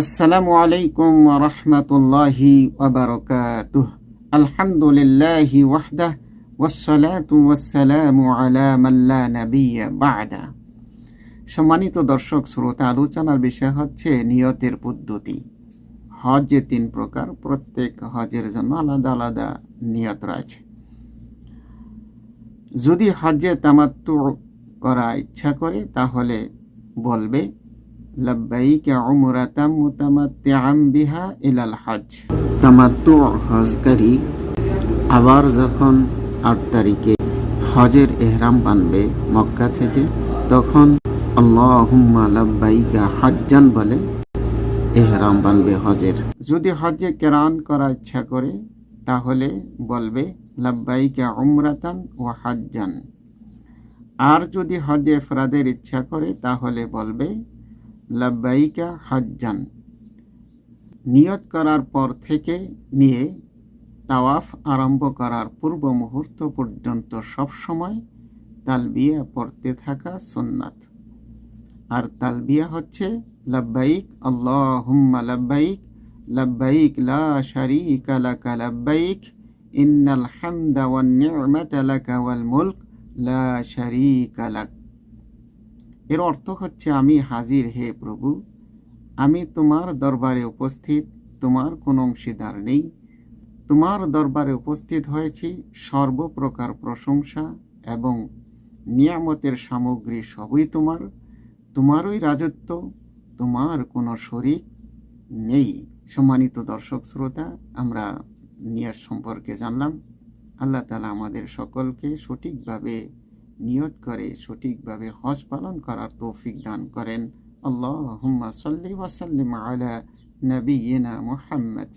আসসালামু আলাইকুম রহমতুল্লাহি ওবরকাতুহ আলহামদুলিল্লাহি ওয়াহদাহ ওয়াসসালাতু ওয়াসসালামু আলা মাল্লা নাবিয়্যা বা'দা। সম্মানিত দর্শক, শ্রোতা, আলোচনার বিষয় হচ্ছে নিয়তের পদ্ধতি। হজ যে তিন প্রকার, প্রত্যেক হজের জন্য আলাদা আলাদা নিয়ত রয়েছে। যদি হজ্জে তামাত্তু করা ইচ্ছা করে, তাহলে বলবে লব্বাইক উমরাতাম মুতামাত্তিআম বিহা আবার যখন আট তারিখে হজের এহরাম বানবে মক্কা থেকে, তখন আল্লাহুম্মা লব্বাইকা হজ্জান বলে এহরাম বানবে হজের। যদি হজে কেরান করা ইচ্ছা করে, তাহলে বলবে লব্বাইকা উমরাতান ও হাজ্জান। আর যদি হজে ফ্রাদের ইচ্ছা করে, তাহলে বলবে লব্বাইকা হজ্জান। নিয়ত করার পর থেকে নিয়ে তাওয়াফ আরম্ভ করার পূর্ব মুহূর্ত পর্যন্ত সবসময় তালবিয়া পড়তে থাকা সুন্নাত। আর তালবিয়া হচ্ছে লব্বাইক, আল্লাহুম্মা লব্বাইক লব্বাইক লা শারীকা লাকা লব্বাইক, ইন্নাল হামদা ওয়ান নি'মাতা লাকা ওয়াল মুলক, লা শারীকা লাক। এর অর্থ হচ্ছে আমি হাজির হে প্রভু। আমি তোমার দরবারে উপস্থিত, তোমার কোনো অংশীদার নেই। তোমার দরবারে উপস্থিত হয়েছি সর্বপ্রকার প্রশংসা এবং নিয়ামতের সামগ্রী সবই তোমার। তোমারই রাজত্ব, তোমার কোনো শরিক নেই। সম্মানিত দর্শক শ্রোতা, আমরা নিয়াজ সম্পর্কে জানলাম। আল্লাহ তালা আমাদের সকলকে সঠিকভাবে নিয়ত করে, সঠিকভাবে হজ পালন করার তৌফিক দান করেন। আল্লাহ সাল্লি ওয়াসাল্লিম আলা নবীনা মুহাম্মদ।